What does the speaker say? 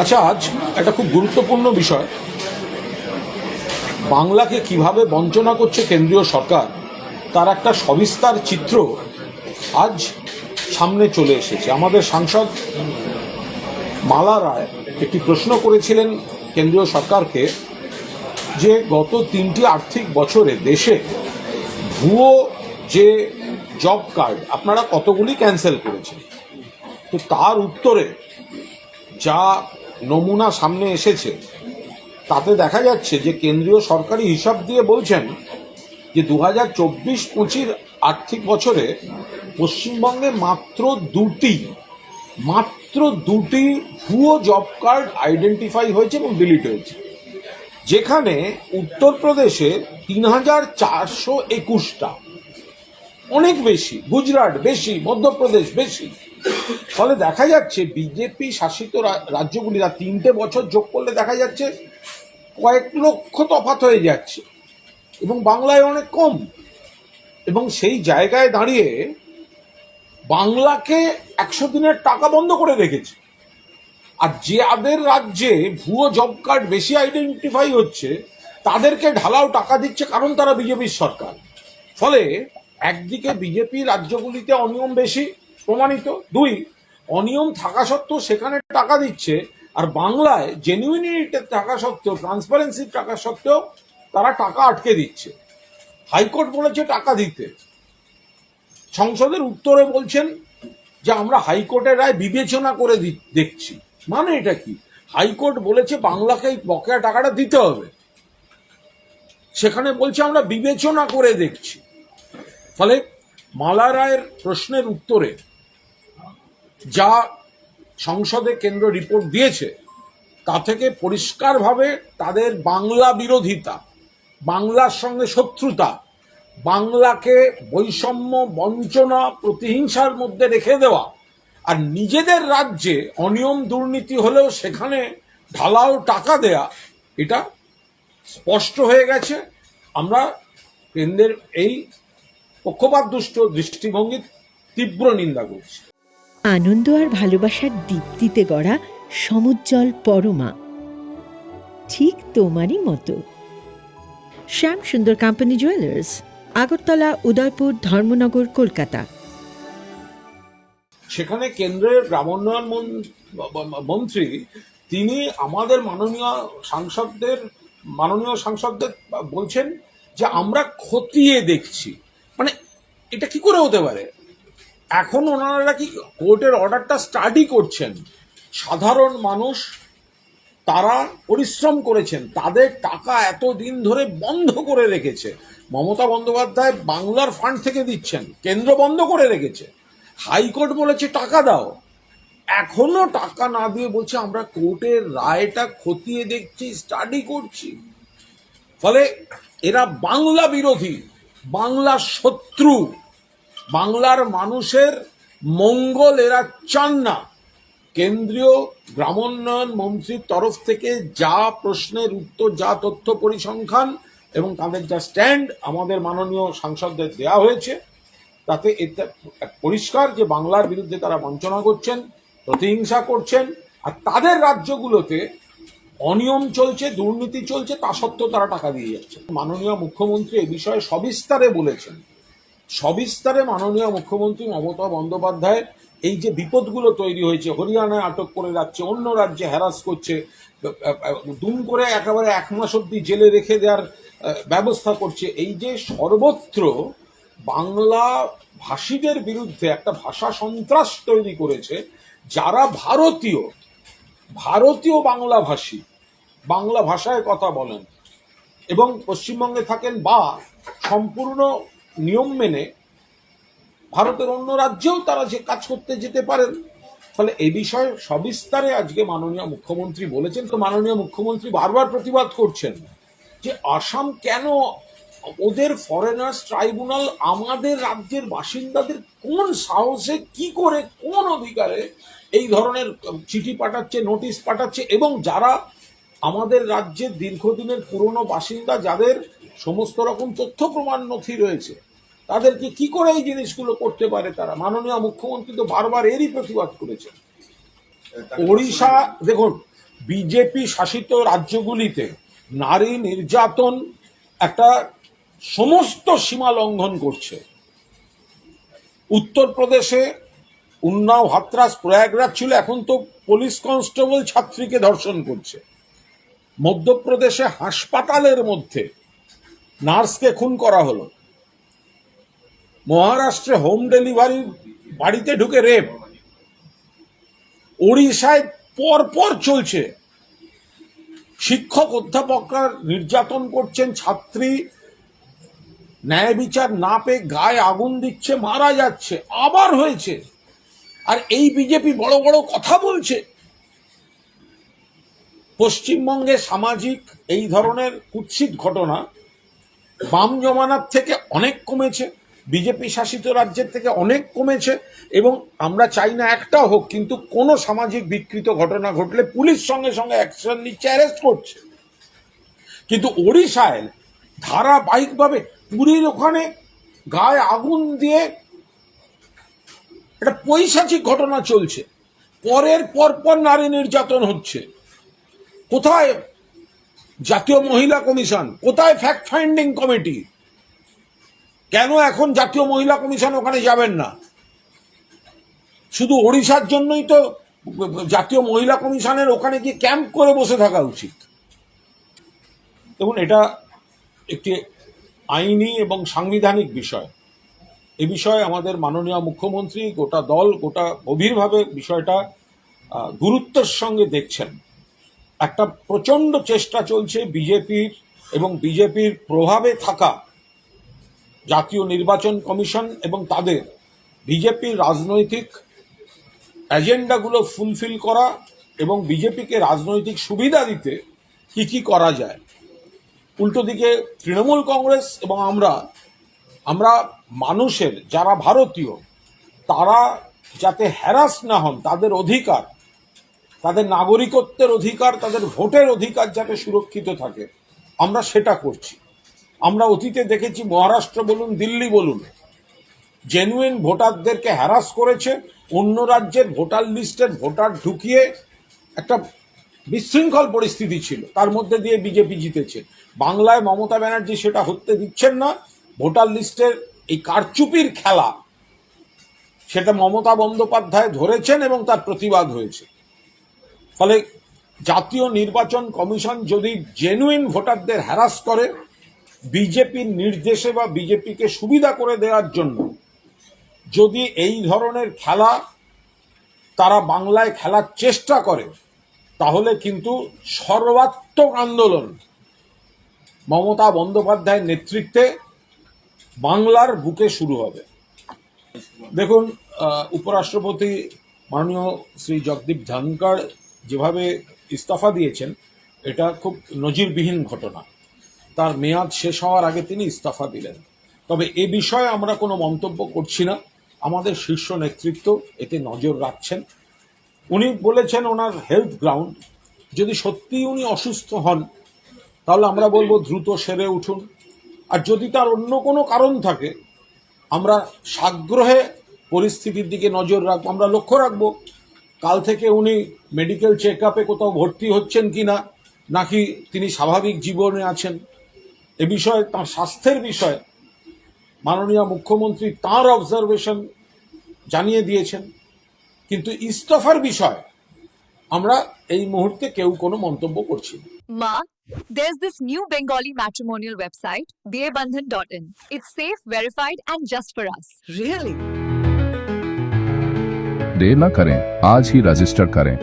আচ্ছা আজ একটা খুব গুরুত্বপূর্ণ বিষয়। বাংলাকে কীভাবে বঞ্চনা করছে কেন্দ্রীয় সরকার, তার একটা সবিস্তার চিত্র আজ সামনে চলে এসেছে। আমাদের সাংসদ মালা রায় একটি প্রশ্ন করেছিলেন কেন্দ্রীয় সরকারকে যে গত তিনটি আর্থিক বছরে দেশে ভুয়ো যে জব কার্ড, আপনারা কতগুলি ক্যান্সেল করেছেন? তো তার উত্তরে যা নমুনা সামনে এসেছে। তাতে দেখা যাচ্ছে যে কেন্দ্রীয় সরকারি হিসাব দিয়ে বলছেন যে দু হাজার চব্বিশ পঁচিশ আর্থিক বছরে পশ্চিমবঙ্গে মাত্র দুটি মাত্র দুটি ভুয়ো জব কার্ড আইডেন্টিফাই হয়েছে এবং ডিলিট হয়েছে। যেখানে উত্তরপ্রদেশে তিন হাজার চারশো একুশটা। অনেক বেশি, গুজরাট বেশি, মধ্যপ্রদেশ বেশি। ফলে দেখা যাচ্ছে বিজেপি শাসিত রা- রাজ্যগুলিরা তিনটে বছর যোগ করলে দেখা যাচ্ছে কয়েক লক্ষ তফাত হয়ে যাচ্ছে এবং বাংলায় অনেক কম। এবং সেই জায়গায় দাঁড়িয়ে বাংলাকে একশো দিনের টাকা বন্ধ করে রেখেছে। আর যাদের রাজ্যে ভুয়ো জব কার্ড বেশি আইডেন্টিফাই হচ্ছে, তাদেরকে ঢালাও টাকা দিচ্ছে কারণ তারা বিজেপির সরকার। ফলে একদিকে বিজেপি রাজ্যগুলিতে অনিয়ম বেশি প্রমাণিত। দুই, অনিয়ম থাকা সত্ত্বেও সেখানে টাকা দিচ্ছে, আর বাংলায় জেনুইনিটির টাকা সত্ত্বেও ট্রান্সপারেন্সির টাকা সত্ত্বেও তারা টাকা আটকে দিচ্ছে। হাইকোর্ট বলেছে টাকা দিতে। সংসদের উত্তরে বলছেন যে আমরা হাইকোর্টের রায় বিবেচনা করে দেখছি। মানে এটা কি? হাইকোর্ট বলেছে বাংলাকে এই বকেয়া টাকাটা দিতে হবে। সেখানে বলছে আমরা বিবেচনা করে দেখছি। ফলে মালা রায়ের প্রশ্নের উত্তরে যা সংসদে কেন্দ্র রিপোর্ট দিয়েছে, তা থেকে পরিষ্কারভাবে তাদের বাংলা বিরোধিতা, বাংলার সঙ্গে শত্রুতা, বাংলাকে বৈষম্য বঞ্চনা প্রতিহিংসার মধ্যে রেখে দেওয়া আর নিজেদের রাজ্যে অনিয়ম দুর্নীতি হলেও সেখানে ঢালাও টাকা দেয়া, এটা স্পষ্ট হয়ে গেছে। আমরা কেন্দ্রের এই পক্ষপাত দুষ্ট দৃষ্টিভঙ্গির তীব্র নিন্দা করছি। আনন্দ আর ভালোবাসার দীপ্তিতে গড়া সমুজ্জ্বল পরমা। ঠিক তোমারই মতো। Shyam Sundar company jewellers Agartala, Udaipur, Dharmanagar, Kolkata. সেখানে কেন্দ্রের গ্রামোন্নয়ন মন- মন্ত্রী তিনি আমাদের মাননীয় সাংসদদের মাননীয় সাংসদদের বলছেন যে আমরা খতিয়ে দেখছি। মানে এটা কি করে হতে পারে? এখন ওনারা কি কোর্টের অর্ডারটা স্টাডি করছেন? সাধারণ মানুষ, তারা পরিশ্রম করেছেন, তাদের টাকা এতদিন ধরে বন্ধ করে রেখেছে। মমতা বন্দ্যোপাধ্যায় বাংলার ফান্ড থেকে দিচ্ছেন, কেন্দ্র বন্ধ করে রেখেছে। হাইকোর্ট বলেছে, টাকা দাও। এখনও টাকা না দিয়ে বলছে, আমরা কোর্টের রায়টা খতিয়ে দেখছি, স্টাডি করছি। ফলে এরা বাংলা বিরোধী বাংলা শত্রু। বাংলার মানুষের মঙ্গল এরা চান না। কেন্দ্রীয় গ্রামোন্নয়ন মন্ত্রীর তরফ থেকে যা প্রশ্নের উত্তর, যা তথ্য পরিসংখ্যান এবং তাদের যা স্ট্যান্ড আমাদের মাননীয় সাংসদদের দেওয়া হয়েছে, তাতে এতে পরিষ্কার যে বাংলার বিরুদ্ধে তারা বঞ্চনা করছেন, প্রতিহিংসা করছেন, আর তাদের রাজ্যগুলোতে অনিয়ম চলছে, দুর্নীতি চলছে, তা সত্ত্বেও তারা টাকা দিয়ে যাচ্ছে। মাননীয় মুখ্যমন্ত্রী এ বিষয়ে সবিস্তারে বলেছেন। সবিস্তারে মাননীয় মুখ্যমন্ত্রী মমতা বন্দ্যোপাধ্যায় এই যে বিপদগুলো তৈরি হয়েছে, হরিয়ানায় আটক করে যাচ্ছে অন্য রাজ্যে হ্যারাস করছে, দুম করে একেবারে এক মাস অব্দি জেলে রেখে দেওয়ার ব্যবস্থা করছে, এই যে সর্বত্র বাংলা ভাষীদের বিরুদ্ধে একটা ভাষা সন্ত্রাস তৈরি করেছে, যারা ভারতীয় ভারতীয় বাংলা ভাষী, বাংলা ভাষায় কথা বলেন এবং পশ্চিমবঙ্গে থাকেন বা সম্পূর্ণ নিয়ম মেনে ভারতের অন্য রাজ্যেও তারা যে কাজ করতে যেতে পারেন, ফলে এ বিষয়ে সবিস্তারে আজকে মাননীয় মুখ্যমন্ত্রী বলেছেন। তো মাননীয় মুখ্যমন্ত্রী বারবার প্রতিবাদ করছেন যে আসাম কেন ওদের ফরেনার্স ট্রাইব্যুনাল আমাদের রাজ্যের বাসিন্দাদের কোন সাহসে, কি করে, কোন অধিকারে এই ধরনের চিঠি পাঠাচ্ছে নোটিশ পাঠাচ্ছে এবং যারা আমাদের রাজ্যের দীর্ঘদিনের পুরনো বাসিন্দা, যাদের সমস্ত রকম তথ্য প্রমাণ নথি রয়েছে তাদেরকে কি করে এই জিনিসগুলো করতে পারে তারা? মাননীয় মুখ্যমন্ত্রী তো বারবার এরই প্রতিবাদ করেছেন। ওড়িশা, দেখুন বিজেপি শাসিত রাজ্যগুলিতে নারী নির্যাতন একটা সমস্ত সীমা লঙ্ঘন করছে। উত্তরপ্রদেশে উন্নাও হাতরাস প্রয়াগরাজ ছিল, এখন তো পুলিশ কনস্টেবল ছাত্রীকে ধর্ষণ করছে। মধ্যপ্রদেশে হাসপাতালের মধ্যে নার্সকে খুন করা হলো। মহারাষ্ট্রে হোম ডেলিভারি বাড়িতে ঢুকে রেপ। ওড়িশায় পর পর চলছে। শিক্ষক অধ্যাপকরা নির্যাতন করছেন ছাত্রী। ন্যায় বিচার না পেয়ে গায়ে আগুন দিচ্ছে, মারা যাচ্ছে, আবার হয়েছে। আর এই বিজেপি বড় বড় কথা বলছে। পশ্চিমবঙ্গে সামাজিক এই ধরনের কুৎসিত ঘটনা বাম জমানার থেকে অনেক কমেছে। বিজেপি শাসিত রাজ্যের থেকে অনেক কমেছে এবং আমরা চাই না একটাও হোক, কিন্তু কোনো সামাজিক বিকৃত ঘটনা ঘটলে পুলিশ সঙ্গে সঙ্গে অ্যাকশন নিচ্ছে, অ্যারেস্ট করছে। কিন্তু ওড়িশায় ধারাবাহিকভাবে পুরীর ওখানে গায়ে আগুন দিয়ে একটা পৈশাচিক ঘটনা চলছে। পরের পর পর নারী নির্যাতন হচ্ছে। কোথায় জাতীয় মহিলা কমিশন? কোথায় ফ্যাক্ট ফাইন্ডিং কমিটি কেন এখন জাতীয় মহিলা কমিশন ওখানে যাবেন না? শুধু ওড়িশার জন্যই তো জাতীয় মহিলা কমিশনের ওখানে গিয়ে ক্যাম্প করে বসে থাকা উচিত। দেখুন, এটা একটি আইনি এবং সাংবিধানিক বিষয়। এ বিষয়ে আমাদের মাননীয় মুখ্যমন্ত্রী গোটা দল গোটা গভীরভাবে বিষয়টা গুরুত্বের সঙ্গে দেখছেন। একটা প্রচণ্ড চেষ্টা চলছে বিজেপির এবং বিজেপির প্রভাবে থাকা জাতীয় নির্বাচন কমিশন এবং তাদের বিজেপির রাজনৈতিক এজেন্ডাগুলো ফুলফিল করা এবং বিজেপিকে রাজনৈতিক সুবিধা দিতে কি কি করা যায়। উল্টো দিকে তৃণমূল কংগ্রেস এবং আমরা আমরা মানুষের যারা ভারতীয়, তারা যাতে হ্যারাস না হন, তাদের অধিকার, তাদের নাগরিকত্বের অধিকার, তাদের ভোটের অধিকার যাতে সুরক্ষিত থাকে, আমরা সেটা করছি। আমরা অতীতে দেখেছি মহারাষ্ট্র বলুন, দিল্লি বলুন জেনুইন ভোটারদেরকে হ্যারাস করেছে, অন্য রাজ্যের ভোটার লিস্টের ভোটার ঢুকিয়ে একটা বিশৃঙ্খল পরিস্থিতি ছিল, তার মধ্যে দিয়ে বিজেপি জিতেছে। বাংলায় মমতা ব্যানার্জি সেটা হতে দিচ্ছেন না, ভোটার লিস্টের এই কারচুপির খেলা, সেটা মমতা বন্দ্যোপাধ্যায় ধরেছেন এবং তার প্রতিবাদ হয়েছে। ফলে জাতীয় নির্বাচন কমিশন যদি জেনুইন ভোটারদের হ্যারাস করে বিজেপির নির্দেশে বা বিজেপিকে সুবিধা করে দেওয়ার জন্য যদি এই ধরনের খেলা তারা বাংলায় খেলার চেষ্টা করে, তাহলে কিন্তু সর্বাত্মক আন্দোলন মমতা বন্দ্যোপাধ্যায়ের নেতৃত্বে বাংলার বুকে শুরু হবে। দেখুন উপরাষ্ট্রপতি মাননীয় শ্রী জগদীপ ধনকড় যেভাবে ইস্তফা দিয়েছেন, এটা খুব নজিরবিহীন ঘটনা। তার মেয়াদ শেষ হওয়ার আগে তিনি ইস্তফা দিলেন। তবে এ বিষয়ে আমরা কোনো মন্তব্য করছি না। আমাদের শীর্ষ নেতৃত্ব এতে নজর রাখছেন। উনি বলেছেন ওনার হেলথ গ্রাউন্ড। যদি সত্যিই উনি অসুস্থ হন, তাহলে আমরা বলব দ্রুত সেরে উঠুন। আর যদি তার অন্য কোনো কারণ থাকে, আমরা সাগ্রহে পরিস্থিতির দিকে নজর রাখব। আমরা লক্ষ্য রাখব, কাল থেকে উনি মেডিকেল চেক আপে কোথাও ভর্তি হচ্ছেন কি না নাকি তিনি স্বাভাবিক জীবনে আছেন। এ বিষয়ে তার স্বাস্থ্যের বিষয়ে মাননীয় মুখ্যমন্ত্রী তার অবজারভেশন জানিয়ে দিয়েছেন কিন্তু ইস্তফার বিষয় আমরা এই মুহূর্তে কেউ কোনো মন্তব্য করছি না Ma, there's this new Bengali matrimonial website, dearbandhan.in. It's safe, verified, and just for us. Really? देर न करें आज ही रजिस्टर करें